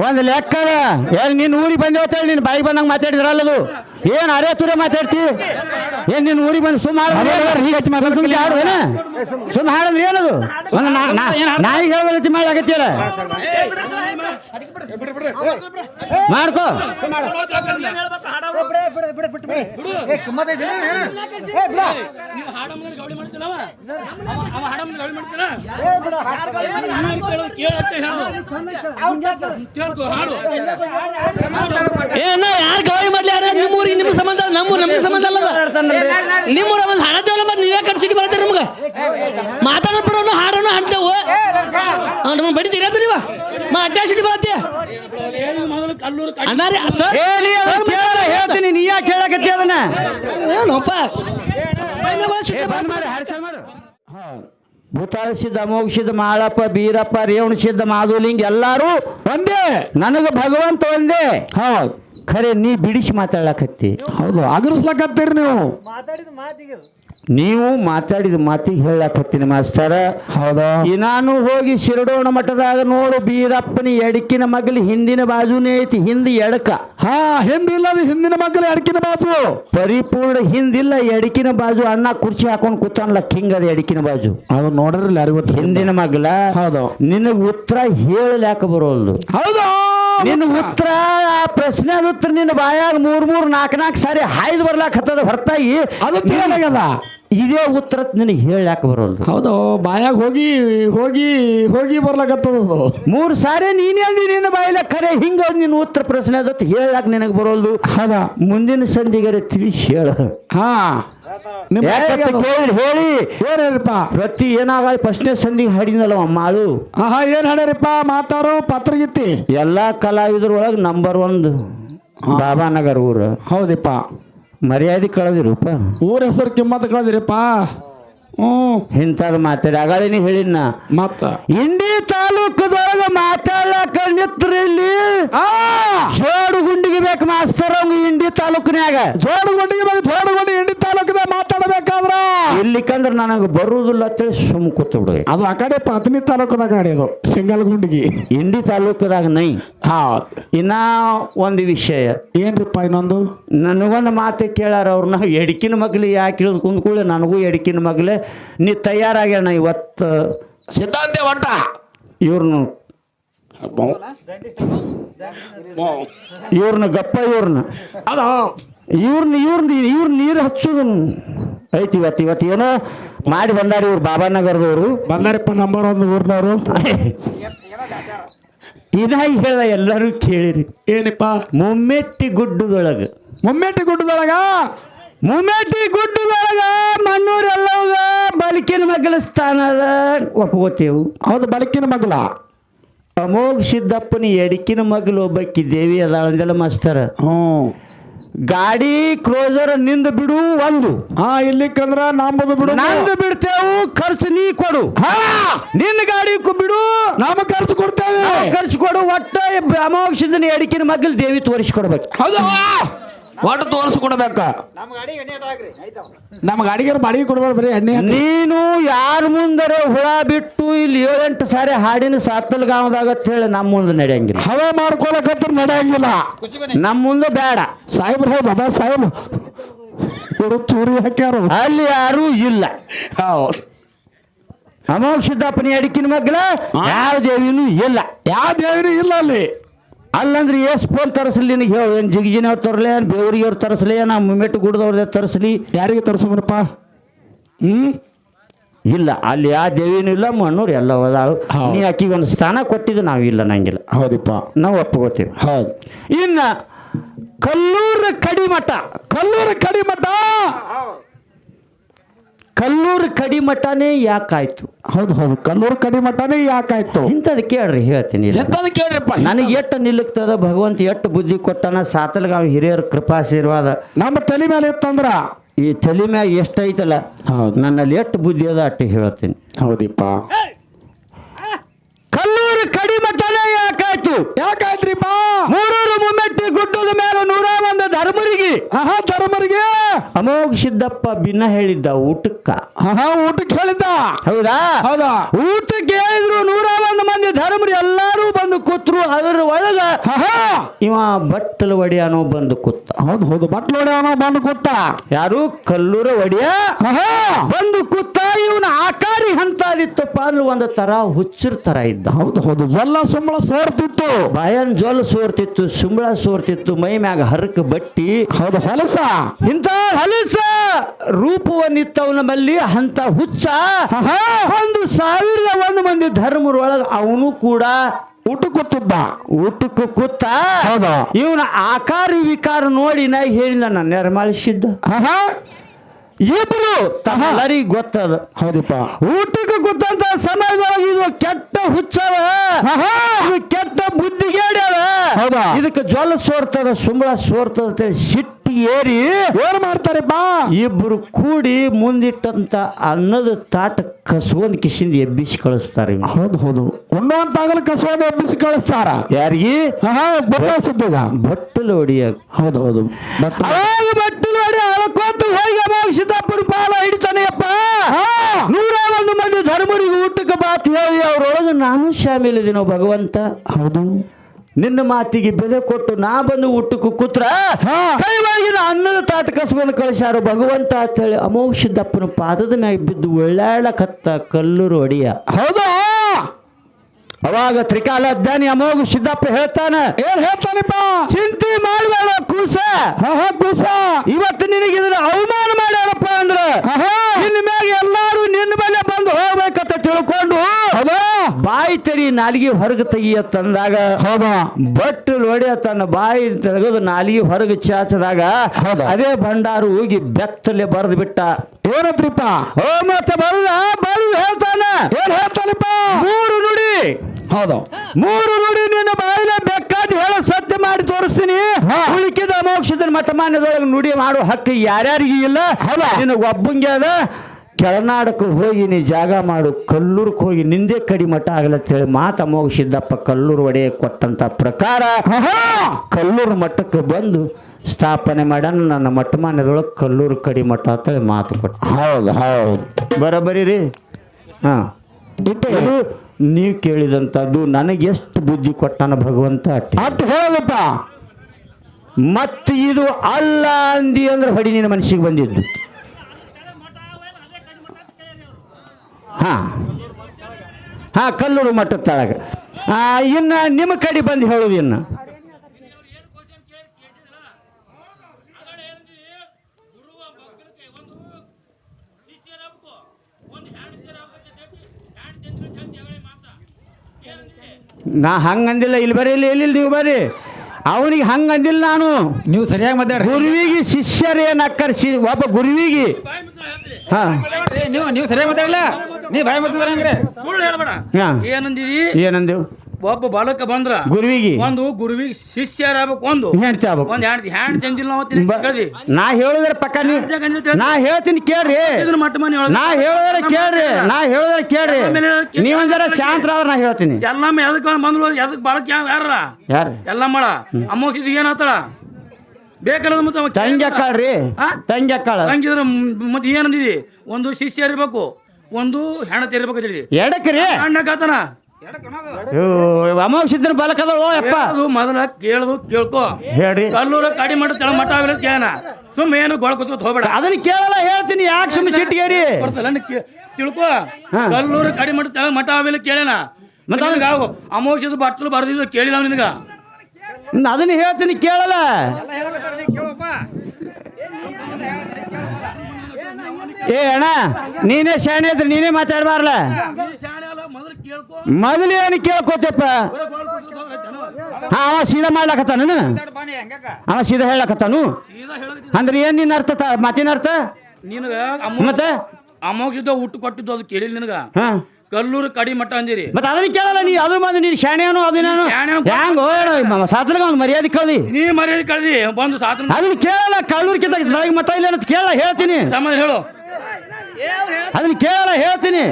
ಒಂದ್ ಲೆಕ್ಕ ಏನ್ ನಿನ್ ಊರಿಗೆ ಬಂದೇವ ಹೇಳಿ ನಿನ್ ಬಾಯಿ ಬಂದಂಗ ಮಾತಾಡಿದ್ರಲ್ಲದು ಏನ್ ಅರೆ ತುರೆ ಮಾತಾಡ್ತಿ ಏನ್ ನಿನ್ ಊರಿಗೆ ಬಂದು ಸುಮ್ಮ ಸುಮ್ಮನೆ ಹಾಡು ಏನ ಸುಮ್ಮ ಹಾಡಂದ್ರೆ ಏನದು ಒಂದ್ ನಾ- ನಾ- ನಾಯಿ ಹೇಳಿ ಮಾಡಿ ಆಗತ್ತಿಲ್ಲ ಮಾಡ್ಕೋ. ಏನ ಯಾರು ಗವಾಯಿ ಮಾಡ್ಲಿ ಯಾರ ನಿಮ್ಮೂರಿಗೆ ನಿಮ್ಮ ಸಂಬಂಧ ನಮ್ಮ ನಮ್ಗೆ ಸಂಬಂಧ ಅಲ್ಲ ನಿಮ್ಮೂರ ಒಂದು ಮತ್ತೆ ನೀವೇ ಕಟ್ಸಿಟ್ಟು ಬರ್ತೀರಿ ನಮ್ಗೆ ಮಾತಾಡೋ ಬಿಡೋನು ಹಾಡೋನು ಹಾಡ್ತೇವು ನಮ್ಮ ಬಡಿತೀರ ನೀವ ಬರತ್ತೆ ಅಣ್ಣಾರಿ ಸರ್. ಹೇಳಿ ಕೇಳ ಹೇಳ್ತೀನಿ ನೀ ಯಾಕೆ ಕೇಳಕತ್ತಿ ಅದನ್ನ? ಏನಪ್ಪ? ಏ, ಬಂದ್ ಮಾಡು, ಮಾಡು. ಭೂತಾಳ ಸಿದ್ಧ ಅಮೋಘ ಸಿದ್ಧ ಮಾಳಪ್ಪ ಬೀರಪ್ಪ ರೇವಣ ಮಾಧುಲಿಂಗ್ ಮಾಧುಲಿಂಗ ಎಲ್ಲಾರು ಒಂದೇ. ನನಗ ಭಗವಂತ ಒಂದೇ. ಹೌದು. ಖರೆ ನೀ ಬಿಡಿಸಿ ಮಾತಾಡಕತ್ತಿ ಹೌದು ಅಗರ್ಸ್ಲಕತ್ತೀರಿ ನೀವು. ನೀವು ಮಾತಾಡಿದ ಮಾತಿಗೆ ಹೇಳಕತ್ತೀನಿ ಮಾಸ್ತರ. ಹೌದಾ? ಇನಾನು ನಾನು ಹೋಗಿ ಶಿರಡೋಣ ಮಠದಾಗ ನೋಡು ಬೀರಪ್ಪನ ಎಡಕಿನ ಮಗಲಿ ಹಿಂದಿನ ಬಾಜುನೇ ಐತಿ ಹಿಂದಿ ಎಡಕ. ಹಾ ಹಿಂದಿಲ್ಲ ಅದು ಹಿಂದಿನ ಮಗಲಿ ಎಡಕಿನ ಬಾಜು. ಪರಿಪೂರ್ಣ ಹಿಂದಿಲ್ಲ ಎಡಕಿನ ಬಾಜು ಅಣ್ಣ ಕುರ್ಚಿ ಹಾಕೊಂಡು ಕೂತಾನಲ್ಲ ಕಿಂಗ್ ಅದ ಎಡಕಿನ ಬಾಜು. ಅದು ನೋಡ್ರಿ ಅರಿವತ್ತು ಹಿಂದಿನ ಮಗಲ ಹೌದು. ನಿನಗೆ ಉತ್ತರ ಹೇಳಲಾಕ ಬರೋಲ್ದು. ಹೌದು? ನಿನ್ನ ಉತ್ತರ. ಆ ಪ್ರಶ್ನೆ ಉತ್ತರ ನಿನ್ನ ಬಾಯಾಗ ಮೂರ್ ಮೂರ್ ನಾಲ್ಕು ನಾಲ್ಕು ಸಾರಿ ಹಾಯ್ದು ಬರ್ಲಾಕ್ ಹತ್ತದ ಹೊರತಾಗಿ ಅದು ತಿಳಿಯಾಗ್ಯದ ಇದೇ ಉತ್ತರ ನಿನಗೆ ಹೇಳಕ್ ಬರೋಲ್ಲ ಹೌದು ಬಾಯಾಗ ಹೋಗಿ ಹೋಗಿ ಹೋಗಿ ಬರ್ಲಾಕತ್ತದ ಮೂರು ಸಾರಿ ನೀನೇ ಅಂದಿ ನಿನ್ನ ಬಾಯಿಲ ಖರೆ ಹಿಂಗ ನಿನ್ನ ಉತ್ತರ ಪ್ರಶ್ನೆ ಅದತ್ತು ಹೇಳಾಕ ನಿನಗೆ ಬರೋಲ್ದು. ಹದ? ಮುಂದಿನ ಸಂದಿಗರೆ ತಿಳಿಸಿ ಹೇಳ. ಹಾ. ಕೇಳಿ ಹೇಳಿ. ಏನೇರಿಪ್ಪ ಪ್ರತಿ ಏನಾಗ ಫಸ್ಟ್ನೇ ಸಂದಿಗೆ ಹಾಡಿದಲ್ಲ ಮಾಳು. ಆಹಾ ಏನ್ ಹಾಡ್ಯಾರಪ್ಪ? ಮಾತಾರೋ ಪಾತ್ರಗೀತಿ. ಎಲ್ಲಾ ಕಲಾವಿದರೊಳಗೆ ನಂಬರ್ ಒಂದು ಬಾಬಾನಗರ್ ಊರು. ಹೌದಿಪ್ಪ. ಮರ್ಯಾದೆ ಕಳೆದಿರುಪ್ಪ. ಊರ ಹೆಸರು ಕಿಮ್ಮತ್ ಕಳೆದಿರಿಪ್ಪ. ಹ್ಞೂ. ಇಂಥದ್ದು ಮಾತಾಡಿ. ಅಗಳಿನ ಹೇಳಿನ ಮತ್ತ. ಇಂಡಿ ತಾಲೂಕದೊಳಗ ಮಾತಾಡ್ಲಾಕ ನಿತ್ರಿ ಇಲ್ಲಿ? ಆ! ಜೋಡು ಗುಂಡಿಗೆ ಬೇಕು ಮಾಸ್ತರ್ ಇಂಡಿ ತಾಲೂಕಿನ್ಯಾಗ. ಜೋಡುಗೊಂಡಿಗೆ ಜೋಡು ಗುಂಡಿ ಇಂಡಿ ತಾಲೂಕದ ಮಾತಾಡಬೇಕಾದ್ರ ಇಲ್ಲಿಕಂದ್ರ ನನಗೆ ಬರುವುದಿಲ್ಲ ಅಂತೇಳಿ ಸುಮ್ ಕೂತ್ ಬಿಡ್ರಿ ಅದು ಆ ಕಡೆ ಪತ್ನಿ ತಾಲೂಕದಾಗ ಆಡಿಯೋದು ಸಿಂಗಲ್ಗುಂಡಿಗೆ. ಸಿಂಗಲ್ ಗುಂಡಿಗೆ ಇಂಡಿ ತಾಲೂಕದಾಗ ನೈ. ಹೌದು ಇನ್ನ ಒಂದು ವಿಷಯ. ಏನ್ರಿಪ್ಪ ಇನ್ನೊಂದು? ನನಗೊಂದು ಮಾತು ಕೇಳಾರ ಅವ್ರನ್ನ ಎಡಕಿನ ಮಗ್ಲಿ ಯಾಕೆ ಇಳಿದು ಕುಂದ್ಕೊಳ್ಳಿ ನನಗೂ ಎಡಕಿನ ಮಗ್ಲೆ ನೀ ತಯಾರಾಗ್ಯಾಣ ಇವತ್ತು? ಸಿದ್ಧಾಂತ ಒಟ್ಟ. ಇವ್ರನ್ನ ಇವ್ರನ್ನ ಗಪ್ಪ ಇವ್ರನ್ನ ಅದ. ಇವ್ರನ್ನ ಇವ್ರನ್ನ ಇವ್ರ ನೀರು ಹಚ್ಚೋದು ಐತಿ ಇವತ್ತು ಇವತ್ತು ಏನೋ ಮಾಡಿ ಬಂದಾರ ಇವ್ರು ಬಾಬಾನಗರದವರು ಬಂದಾರಪ್ಪ ನಂಬರ್ ಒಂದು ಊರ್ನವರು. ಇದಾಗಿ ಹೇಳ ಎಲ್ಲರೂ ಕೇಳಿರಿ. ಏನಪ್ಪ? ಮುಮ್ಮೆಟ್ಟಿ ಗುಡ್ಡದೊಳಗ. ಮುಮ್ಮೆಟ್ಟಿ ಗುಡ್ಡದೊಳಗ? ಮುಮ್ಮೆಟ್ಟಿ ಗುಡ್ಡದೊಳಗ ಮಣ್ಣೂರೆಲ್ಲ ಬಲಕಿನ ಮಗಲ ಸ್ಥಾನದ ಒಪ್ಕೋತೇವು. ಹೌದು ಬಲಕಿನ ಮಗಲ ಅಮೋಘ ಸಿದ್ದಪ್ಪನ ಎಡಕಿನ ಮಗ್ಲು ಒಬ್ಬಕ್ಕಿ ದೇವಿ ಅದಾಳಂದೆಲ್ಲ ಮಾಸ್ತರ. ಹ್ಞೂ ಗಾಡಿ ಕ್ರೋಸರ್ನಿಂದ ಬಿಡು ಒಂದು. ಹಾ ಇಲ್ಲಿ ಕಂದ್ರ ನಂಬುದು ಬಿಡು ನಂದು ಬಿಡ್ತೇವು ಖರ್ಚು ನೀ ಕೊಡು. ಹಾ! ನಿನ್ನ ಗಾಡಿ ಬಿಡು. ನಾಮ ಖರ್ಚು ಕೊಡ್ತೇವೆ. ಖರ್ಚು ಕೊಡು ಒಟ್ಟ ಸಿದ್ದನ ಎಡಕಿನ ಮಗ್ಗಲ್ ದೇವಿ ತೋರಿಸ್ಕೊಡ್ಬೇಕು. ಹೌದು? ಒಟ್ಟು ತೋರಿಸ್ಕೊಡ್ಬೇಕ ನಮ್ಮ ಅಡಿಗೆ ಬಾಡಿಗೆ ಕೊಡ್ಬಾರ್ದು ಬರೀ ಎಣ್ಣೆ ನೀನು ಯಾರ ಮುಂದರೆ ಹುಳ ಬಿಟ್ಟು ಇಲ್ಲಿ ಏಳೆಂಟು ಸಾರಿ ಹಾಡಿನ ಸಾತ್ತಲ್ ಗಾಂವದಾಗ ಅಂತ ಹೇಳಿ ನಮ್ಮ ಮುಂದೆ ನಡೆಯಂಗಿಲ್ಲ. ಹವೆ ಮಾಡ್ಕೊಳಕತ್ರ ನಡೆಯಂಗಿಲ್ಲ. ನಮ್ಮ ಮುಂದೆ ಬೇಡ. ಸಾಹೇಬ್ರ ಬಾಬಾ ಸಾಹೇಬ್. ಇವರು ಚೂರಿ ಹಾಕ್ಯಾರ. ಅಲ್ಲಿ ಯಾರೂ ಇಲ್ಲ. ಹೌದು. ಸಿದ್ದಪ್ಪನ ಅಡಿಕಿನ ಮಗ್ಲ ಯಾವ ದೇವಿನೂ ಇಲ್ಲ. ಯಾವ ದೇವಿನೂ ಇಲ್ಲ ಅಲ್ಲಿ. ಅಲ್ಲಂದ್ರೆ ಎಸ್ ಫೋನ್ ತರಿಸ್ಲಿ ನಿನಗೆ ಹೇಳು ಏನು ಜಿಗಿಜಿನವ್ರು ತರಲಿ ಏನು ಬೇವ್ರಿಗೆ ಅವ್ರು ತರಿಸ್ಲಿ ಏನು ಮುಮ್ಮೆಟ್ಟು ಗುಡ್ದವ್ರದ್ದೇ ತರಿಸ್ಲಿ. ಯಾರಿಗೆ ತೋರಿಸ್ಬರಪ್ಪ ಹ್ಞೂ ಇಲ್ಲ ಅಲ್ಲಿ ಯಾವ ದೇವಿನೂ ಇಲ್ಲ ಮಣ್ಣೂರು ಎಲ್ಲ ಹೋದಾಳು ನೀ ಆಕಿಗೆ ಒಂದು ಸ್ಥಾನ ಕೊಟ್ಟಿದ್ದು ನಾವು ಇಲ್ಲ ನಂಗಿಲ್ಲ. ಹೌದಪ್ಪ. ನಾವು ಒಪ್ಕೋತೀವಿ. ಹೌದು. ಇನ್ನು ಕಲ್ಲೂರು ಕಡಿಮಠ ಕಲ್ಲೂರು ಕಡಿಮಠ! ಕಲ್ಲೂರು ಕಡಿಮಠನೇ ಯಾಕಾಯ್ತು? ಹೌದು ಹೌದು. ಕಲ್ಲೂರು ಕಡಿಮಠನೇ ಯಾಕಾಯ್ತು? ಇಂಥದ್ದು ಕೇಳ್ರಿ ಹೇಳ್ತೀನಿ. ಎಂತದ ಕೇಳ್ರಿಪ್ಪ ನನಗೆ ಎಷ್ಟು ನಿಲ್ಲುತ್ತದ ಭಗವಂತ ಎಷ್ಟು ಬುದ್ಧಿ ಕೊಟ್ಟನ ಸಾತಲ್ಗಾವ್ ಹಿರಿಯರ ಕೃಪಾಶೀರ್ವಾದ. ನಮ್ಮ ತಲೆ ಮೇಲೆ ಇತ್ತಂದ್ರ ಈ ತಲೆ ಮ್ಯಾಗ ಎಷ್ಟೈತಲ್ಲ ಹೌದು. ನನ್ನಲ್ಲಿ ಎಷ್ಟು ಬುದ್ಧಿ ಅದ ಅಷ್ಟು ಹೇಳ್ತೀನಿ. ಹೌದಿಪ್ಪ ಕಲ್ಲೂರು ಕಡಿಮಠನೇ ಯಾಕಾಯ್ತು ಯಾಕಾಯ್ತ್ರಿಪ್ಪ ಮೂರೂರು ಮುಮ್ಮೆಟ್ಟಿ ಗುಡ್ಡದ ಮೇಲೆ ನೂರ ಒಂದು ಧರ್ಮರಿಗೆ. ಆಹಾ ಧರ್ಮರಿಗೆ? ಅಮೋಘ ಸಿದ್ದಪ್ಪ ಭಿನ್ನ ಹೇಳಿದ್ದ ಊಟಕ್ಕ. ಆಹಾ ಊಟಕ್ಕೆ ಹೇಳಿದ್ದ? ಹೌದಾ? ಹೌದಾ? ಊಟಕ್ಕೆ ಹೇಳಿದ್ರು ನೂರ ಒಂದು ಮಂದಿ ಕೂತ್ರು ಅದರ ಒಳಗ ಆಹಾ. ಇವ ಬಟ್ಟಲು ಒಡೆಯನೋ ಬಂದು ಕೂತ. ಹೌದು ಹೌದು ಬಟ್ಟಲು ಒಡೆಯನೋ ಬಂದು ಕೂತ. ಯಾರು? ಕಲ್ಲೂರ ಒಡೆಯ? ಆಹಾ. ಬಂದು ಕೂತ ಇವನ ಆಕಾರಿ ಹಂತಾದಿತ್ತಪ್ಪ ಅಂದ್ರೆ ಒಂದು ತರ ಹುಚ್ಚರ ತರ ಇದ್ದ. ಹೌದು ಹೌದು ಜಲ್ಲ ಸಂಬಳ ಸೇರ್ತಿತ್ತು. ಬಾಯನ್ ಜೊಲ್ ಸೋರ್ತಿತ್ತು ಸುಂಬಳ ಸೋರ್ತಿತ್ತು ಮೈ ಮ್ಯಾಗ ಹರಕ ಬಟ್ಟಿ. ಹೌದು ಹೊಲಸ. ಇಂತ ಹೊಲಸ ರೂಪವನ್ನಿತ್ತವ್ ನಮ್ಮಲ್ಲಿ ಅಂತ ಹುಚ್ಚ. ಒಂದು ಸಾವಿರದ ಒಂದು ಮಂದಿ ಧರ್ಮರೊಳಗ ಅವನು ಕೂಡ ಊಟಕ್ಕೂ ತುಬ್ಬ ಊಟಕ್ಕೆ ಕೂತ ಹೌದು. ಇವನ ಆಕಾರ ವಿಕಾರ ನೋಡಿ ನಾ ಹೇಳಿದ ನನ್ನ ನೆರಮಾಳಿಸಿದ್ದ. ಆಹಾ ಇಬ್ರು ತಮ್ಮಲ್ಲರಿಗೆ ಗೊತ್ತದ. ಹೌದಪ್ಪ. ಊಟಕ್ಕೆ ಗೊತ್ತಂತ ಸಮಯದೊಳಗೆ ಇದು ಕೆಟ್ಟ ಹುಚ್ಚವ ಇದು ಕೆಟ್ಟ ಬುದ್ಧಿಗೇಡ್ಯವ ಹೌದಾ? ಇದಕ್ಕೆ ಜ್ವಲ ಸೋರ್ತದ ಸುಂಬಳ ಸೋರ್ತದ ಅಂತೇಳಿ ಸಿಟ್ಟು ಏರಿ ಏನ್ ಮಾಡ್ತಾರಪ್ಪ? ಇಬ್ರು ಕೂಡಿ ಮುಂದಿಟ್ಟಂತ ಅನ್ನದ ತಾಟ ಕಸ್ಕೊಂಡ್ ಕಿಸಿಂದ ಎಬ್ಬಿಸಿ ಕಳಿಸ್ತಾರೆ ಹೌದು ಹೌದು ಹೌದು. ಉಣ್ಣುವಂತಾಗಲು ಕಸವಾದ ಎಬ್ಬಿಸಿ ಕಳಿಸ್ತಾರ. ಯಾರಿಗೆ? ಬಟ್ಟಲು ಹೊಡಿಯ ಹೌದು ಹೌದು. ಬಟ್ಟಲು ಅಳಕೋತ ಹೋಗಿ ಸಿದ್ದಾಪುರ ಪಾಲ ಹಿಡಿತಾನೆಯಪ್ಪ? ನೂರ ಒಂದು ಮಂದಿ ಧರ್ಮರಿಗೆ ಊಟಕ್ಕೆ ಬಾತ್ ಹೇಳಿ ಅವ್ರೊಳಗೆ ನಾನು ಶಾಮೀಲಿದ್ದೀನೋ ಭಗವಂತ. ಹೌದು. ನಿನ್ನ ಮಾತಿಗೆ ಬೆಲೆ ಕೊಟ್ಟು ನಾ ಬಂದು ಊಟಕ್ಕೆ ಕೂತ್ರ. ಕೈವಾಗಿನ ಅನ್ನದ ತಾಟ ಕಸ್ಕೊಂಡು ಕಳಿಸ್ಯಾರ ಭಗವಂತ ಅಂತೇಳಿ ಅಮೋಘ ಸಿದ್ದಪ್ಪನ ಪಾದದ ಮ್ಯಾಗ ಬಿದ್ದು ಒಳ್ಳಾಡಕತ್ತ ಕಲ್ಲೂರು ಒಡಿಯ. ಹೌದಾ? ಅವಾಗ ತ್ರಿಕಾಲ ಜ್ಞಾನಿ ಅಮೋಘ ಸಿದ್ದಪ್ಪ ಹೇಳ್ತಾನೆ. ಏನ್ ಹೇಳ್ತಾನಪ್ಪ? ಚಿಂತೆ ಮಾಡಬೇಡ ಕೂಸ. ಹಹ ಕೂಸ. ಇವತ್ತು ನಿನಗೆ ಇದನ್ನ ಅವಮಾನ ಮಾಡ್ಯಾರಪ್ಪ ಅಂದ್ರೆ ಆಹಾ ಮೇಲೆ ಮ್ಯಾಗ ಎಲ್ಲಾರು ನಿನ್ನ ಮೇಲೆ ಬಂದು ಹೋಗ್ಬೇಕಂತ ತಿಳ್ಕೊಂಡು ಹೌದಾ? ಬಾಯಿ ತೆರಿ ನಾಲಿಗೆ ಹೊರಗೆ ತೆಗಿಯ ತಂದಾಗ ಹೌದಾ? ಬಟ್ಟು ಒಡೆಯ ತನ್ನ ಬಾಯಿ ತೆಗೆದು ನಾಲಿಗೆ ಹೊರಗೆ ಚಾಚದಾಗ? ಅದೇ ಭಂಡಾರು ಹೋಗಿ ಬೆತ್ತಲೆ ಬರೆದು ಬಿಟ್ಟ. ಏನತ್ರಿಪ್ಪ ಓ ಮತ್ತೆ ಬರುದ? ಬರುದು ಹೇಳ್ತಾನ. ಏನ್ ಹೇಳ್ತಾನಪ್ಪ? ಮೂರು ನುಡಿ. ಹೌದು. ಮೂರು ನುಡಿ ನಿನ್ನ ಬಾಯಿಲೆ ಬೇಕಾದ ಹೇಳ ಸತ್ಯ ಮಾಡಿ ತೋರಿಸ್ತೀನಿ. ಉಳಿಕಿದ ಮೋಕ್ಷದ ಮಠಮಾನ್ಯದೊಳಗೆ ನುಡಿ ಮಾಡೋ ಹಕ್ಕು ಯಾರ್ಯಾರಿಗೆ ಇಲ್ಲ. ಹೌದಾ? ನಿನಗೆ ಒಬ್ಬಂಗೆ ಅದ. ಕೆಳನಾಡಕ್ಕೆ ಹೋಗಿ ನೀ ಜಾಗ ಮಾಡು ಕಲ್ಲೂರ್ಗೆ ಹೋಗಿ ನಿಂದೆ ಕಡಿ ಮಠ ಆಗಲತ್ತೇಳಿ ಮಾತ ಮೋಗಿಸಿದ್ದಪ್ಪ ಸಿದ್ದಪ್ಪ ಕಲ್ಲೂರು ಒಡೆಯ ಕೊಟ್ಟಂತ ಪ್ರಕಾರ ಕಲ್ಲೂರು ಮಠಕ್ಕೆ ಬಂದು ಸ್ಥಾಪನೆ ಮಾಡ್ಯಾನ ನನ್ನ ಮಠಮಾನ್ಯದೊಳಗೆ ಕಲ್ಲೂರು ಕಡಿ ಮಠ ಅಂತೇಳಿ ಮಾತು ಕೊಟ್ಟ. ಹೌದು ಹೌದು. ಬರಬರಿ ರೀ ಹಾಂ ಇದು ನೀವು ಕೇಳಿದಂಥದ್ದು ನನಗೆ ಎಷ್ಟು ಬುದ್ಧಿ ಕೊಟ್ಟನ ಭಗವಂತ ಅಟ್ಟಿ. ಹೇಳಪ್ಪ ಮತ್ತು ಇದು ಅಲ್ಲ ಅಂದಿ ಅಂದ್ರೆ ಹೊಡಿ ನಿನ್ನ ಮನಸ್ಸಿಗೆ ಬಂದಿದ್ದು. ಹಾ. ಹಾ ಕಲ್ಲೂರು ಮಠದ ತಳಗ. ಇನ್ನು ನಿಮ್ಮ ಕಡೆ ಬಂದು ಹೇಳುವುದು ಇನ್ನು. ನಾ ಹಂಗಂದಿಲ್ಲ ಇಲ್ಲಿ ಬರ್ರಿ ಇಲ್ಲಿ ಎಲ್ಲಿಲ್ಲ ನೀವು ಬರ್ರಿ? ಅವನಿಗೆ ಹಂಗಂದಿಲ್ಲ ನಾನು. ನೀವು ಸರಿಯಾಗಿ ಮಾತಾಡ್ರಿ. ಗುರುವಿಗೆ ಶಿಷ್ಯರೇನು ಅಕ್ಕರ್ಸಿ ಶಿ ಒಬ್ಬ ಗುರುವಿಗೆ. ಹಾ. ನೀವು ನೀವು ಸರಿಯಾಗಿ ಮಾತಾಡಲ್ಲ ನೀ ಬಾಯಿ ಮಾತಾಡ್ರಿ ಹಂಗ್ರೆ? ಸುಳ್ಳು ಹೇಳ್ಬೇಡ. ಹಾ. ಏನಂದಿದಿ? ಏನಂದೇವು? ಒಬ್ಬ ಬಾಲಕ ಬಂದ್ರ ಗುರುವಿಗೆ. ಒಂದು ಗುರುವಿಗೆ ಶಿಷ್ಯರಾಗಬೇಕು ಒಂದು. ಹೆಂಡತಿ ಆಗ್ಬೇಕು. ಒಂದ್ ಹ್ಯಾಂಡ್ ಹ್ಯಾಂಡ್ ತಂದಿಲ್ಲ ಕೇಳ್ದಿ ನಾ ಹೇಳಿದ್ರೆ ಪಕ್ಕ ನೀವು ನಾ ಹೇಳ್ತೀನಿ ಕೇಳ್ರಿ. ಮಟ್ಟ ಮನೆ ನಾ ಹೇಳಿದ್ರೆ ಕೇಳ್ರಿ. ನಾ ಹೇಳಿದ್ರೆ ಕೇಳ್ರಿ. ನೀವೊಂದರ ಶಾಂತರ ನಾ ಹೇಳ್ತೀನಿ. ಎಲ್ಲಮ್ಮ ಎದಕ್ ಬಂದ್ರು ಎದಕ್ ಬಾಲಕ ಯಾವ ಯಾರ ಯಾರು ಎಲ್ಲ ಮಾಡ ಅಮ್ಮೋಸಿದ್ ಏನಾತಳ? ಬೇಕಲ್ಲ ಮತ್ತೆ ತಂಗಿ ಅಕ್ಕಾಳ್ರಿ? ತಂಗಿ ಅಕ್ಕಾಳ. ತಂಗಿದ್ರ ಮತ್ತೆ ಏನಂದಿದಿ? ಒಂದು ಶಿಷ್ಯ ಇರ್ಬೇಕು ಒಂದು ಹೆಣತಿ ಇರ್ಬೇಕು ಅಂತ ಹೇಳಿದಿ. ಎಡಕ್ರಿ. ಅಮೋಘ ಸಿದ್ದನ ಬಲಕದ ಓ ಯಪ್ಪ. ಅದು ಮೊದಲ ಕೇಳುದು ಕೇಳ್ಕೊ ಹೇಳ್ರಿ. ಕಲ್ಲೂರ ಕಡಿ ಮಟ್ಟ ತಳ ಮಠ ಆಗಲಿ ಕೇನ ಸುಮ್ಮ ಏನು ಗೊಳ ಕುಚ್ಚೋತ್ ಹೋಗ್ಬೇಡ. ಅದನ್ನ ಕೇಳಲ್ಲ ಹೇಳ್ತೀನಿ ಯಾಕೆ ಸುಮ್ಮ ಸಿಟ್ಟಿಗೇರಿ? ಕೊಡ್ತಲ್ಲ ತಿಳ್ಕೋ. ಕಲ್ಲೂರು ಕಡಿ ಮಾಡಿ ತೆಳ ಮಠ ಆಗಲಿ ಕೇಳನ? ಮತ್ತೆ ನನಗೆ ಅವು ಅಮೋಕ್ಷದ ಬಟ್ಟಲು ಬರ್ದಿದ್ದು ಕೇಳಿದವ ನಿನಗ? ಅದನ್ನ ಹೇಳ್ತೀನಿ ಕೇಳಲ್ಲ. ಏ ಅಣ್ಣ ನೀನೇ ಶಾಣೆ ಇದ್ರೆ ನೀನೇ ಮಾತಾಡ್ಬಾರ್ಲ. ಮೊದಲು ಏನು ಕೇಳ್ಕೋತಪ್ಪ ಹಾ ಅವ ಸೀದಾ ಮಾಡ್ಲಾಕತ್ತಾನ ಅವ ಸೀದಾ ಹೇಳಕತ್ತಾನು? ಅಂದ್ರೆ ಏನ್ ನಿನ್ನ ಅರ್ಥ ಮಾತಿನ ಅರ್ಥ? ನಿನಗ ಮತ್ತೆ? ಅಮೋಕ್ಷದ ಹುಟ್ಟು ಕೊಟ್ಟಿದ್ದು ಅದು ಕೇಳಿಲ್ಲ ನಿನಗ? ಕಲ್ಲೂರು ಕಡಿ ಮಟ್ಟ ಅಂದಿರಿ. ಮತ್ತೆ ಅದನ್ನ ಕೇಳಲ್ಲ ನೀ ಅದು ಬಂದು ನೀನು ಶಾಣೆನು ಅದನ್ನೇನು ಶಾಣೆನು- ಹ್ಯಾಂಗ ಹೋಗೋಣ ಸಾತ್ರಗ ಒಂದು ಮರ್ಯಾದೆ ಕಳ್ದಿ. ನೀ ಮರ್ಯಾದೆ ಕಳ್ದಿ ಬಂದು ಸಾತ್ರ ಅದನ್ನ ಕೇಳಲ್ಲ ಕಳ್ಳೂರ್ಕಿಂತ ಕಿತ್ತ ಮತ ಇಲ್ಲ ಅಂತ ಕೇಳಲ್ಲ ಹೇಳ್ತೀನಿ. ಸಮಾಜ ಹೇಳು. ಅದನ್ನ ಕೇಳಲ್ಲ, ಹೇಳ್ತೀನಿ.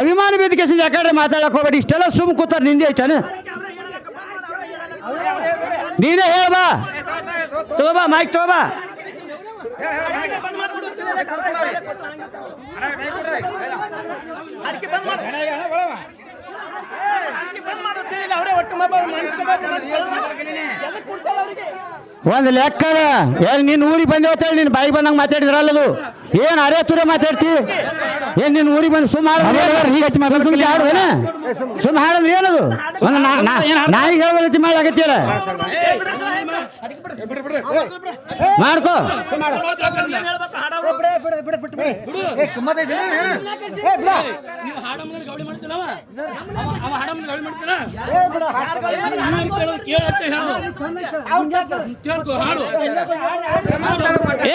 ಅಭಿಮಾನ ವೇದಿಕೆ ಯಾಕಂದ್ರೆ ಮಾತಾಡಕ್ ಹೋಗ್ಬೇಡಿ. ಇಷ್ಟೆಲ್ಲ ಸುಮ್ ಕೂತಾರ ನಿಂದೆ ಐತಾನೆ ನೀನೇ ಹೇಳ್ಬಾ. ತಗೋಬಾ ಮೈಕ್ ತಗೋಬಾ. ಒಂದ್ ಲೆಕ್ಕ ಏನ್ ನಿನ್ ಊರಿಗೆ ಬಂದೇವತ್ತ ಅಂತೇಳಿ ನಿನ್ ಬಾಯಿಗೆ ಬಂದಂಗ ಮಾತಾಡಿದ್ರಲ್ಲದು ಏನ್ ಅರೆ ತುರೆ ಮಾತಾಡ್ತಿ ಏನ್ ನಿನ್ ಊರಿಗೆ ಬಂದು ಮಾತಾಡ್ ಸುಮ್ಮನೆ ಹಾಡು ಏನ ಸುಮ್ಮ ಹಾಡಂದ್ರೆ ಏನದು ಒಂದು ನಾಯಿ ಹೇಳಿ ಮಾಡ್ಕೋ ಹೇಳು. ಕೇಳ್ಕೊ, ಹಾಡು. ಏ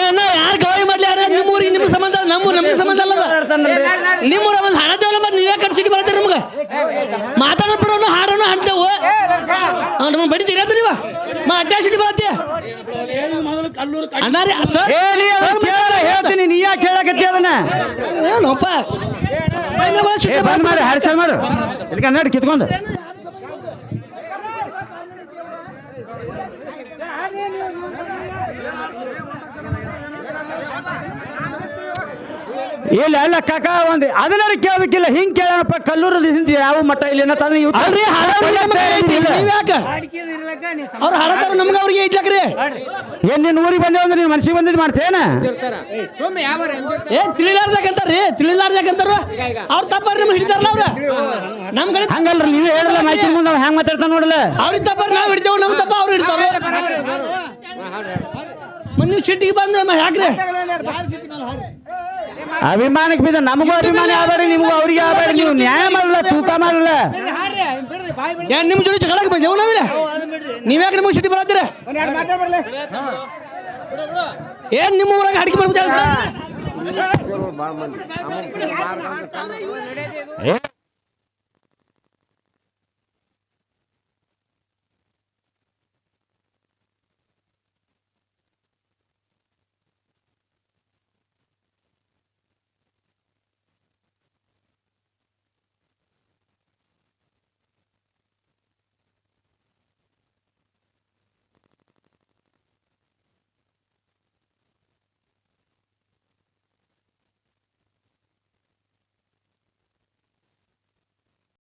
ಅಣ್ಣ ಯಾರು ಗವಾಯಿ ಮಾಡ್ಲಿ? ಯಾರ ನಿಮ್ಮ ಊರಿಗೆ ನಿಮ್ಮ ಸಂಬಂಧ ನಮ್ಮ ನಮ್ಗೆ ಸಂಬಂಧ ಅಲ್ಲದ ನಿಮ್ಮೂರ ಒಂದು ಹಣ ದೇವಲ್ಲ ನೀವೇ ಕಟ್ಸಿಟ್ಟು ಬರತ್ತೆ ನಮ್ಗೆ. ಮಾತಾಡೋ ಬಿಡೋನು ಹಾಡೋನು ಹಾಡ್ತೇವು. ನಮ್ಗೆ ಬಡಿತೀರ ನೀವ? ಮಾ ಕಲ್ಲೂರು ಕಟ್ಟಿ- ಅಣ್ಣಾರಿ ಸರ್ ಏ ನೀ ಅದನ್ನ ಹೇಳ್ತೀನಿ. ನೀ ಯಾಕೆ ಹೇಳಕತ್ತಿ ಅದನ್ನ? ಏನಪ್ಪ ಬಂದ್ ಮಾಡಿ ಚಾಲು ಮಾಡು. ಕಿತ್ಕೊಂಡು. ಇಲ್ಲ ಅಲ್ಲ ಕಾಕ ಒಂದು ಅದನ್ನ ಕೇಳಬೇಕಿಲ್ಲ. ಹಿಂಗ್ ಕೇಳಪ್ಪ ಕಲ್ಲೂರು ಹಿಂದಿ ಯಾವ ಮಠ ಇಲ್ಲ ಇಲ್ಲ. ಅವ್ರು ಹಾಡತಾರ ನಮ್ಗೆ ಅವ್ರಿಗೆ ಐತ್ಲಕ್ರಿ ಏನ್ ನಿನ್ ಊರಿಗೆ ಬಂದೇವ ಅಂದ್ರೆ ನೀನ್ ಮನ್ಸಿಗೆ ಬಂದಿದ್ ಮಾಡ್ತೇನ ಏ ತಿಳಿಲಾರ್ದಾಕಂತಾರ್ರಿ ತಿಳಿಲಾರ್ದಾಕಂತಾರ ಅವ್ರ ತಪ್ಪಾರಿ ನಮ್ಗೆ ಹಿಡಿತಾರಲ್ಲ ಅವ್ರ? ನಮ್ ಕಡೆ ಹಂಗಲ್ರಿ ನೀವೇ ಹೇಳಲ್ಲ ಮಾಹಿತಿ ಮುಂದೆ ಹೆಂಗ್ ಮಾತಾಡ್ತಾನ ನೋಡಲ್ಲ. ಅವ್ರಿಗೆ ತಪ್ಪಾರ ನಾವ್ ಹಿಡಿತೇವ್ ನಮ್ ತಪ್ಪ ಅವ್ರು ಹಿಡಿತಾರ ಮನ್ ನೀವು ಸಿಟ್ಟಿಗೆ ಬಂದ ಯಾಕ್ರಿ? ಅಭಿಮಾನಕ್ಕೆ ಬಿದ್ದ ನಮಗೂ ಅಭಿಮಾನ ಯಾವ್ದಾರಿ ನಿಮಗೂ ಅವ್ರಿಗೆ ಯಾವ್ದಾರಿ ನೀವು ನ್ಯಾಯ ಮಾಡಲ್ಲ ತೂಕ ಮಾಡಲ್ಲ. ಏನ್ ನಿಮ್ ಜೊತೆ ಜಗಳಕ್ಕೆ ಬಂದೇವು ನಾವಿಲ್ಲ? ನೀವ್ಯಾಕೆ ನಿಮಗೆ ಸಿಟಿ ಬರತ್ತೀರ? ಏನ್ ನಿಮ್ಮ ಊರಾಗ ಅಡಿಕೆ ಮಾಡ್ಬಿಟ್ಟು ಏ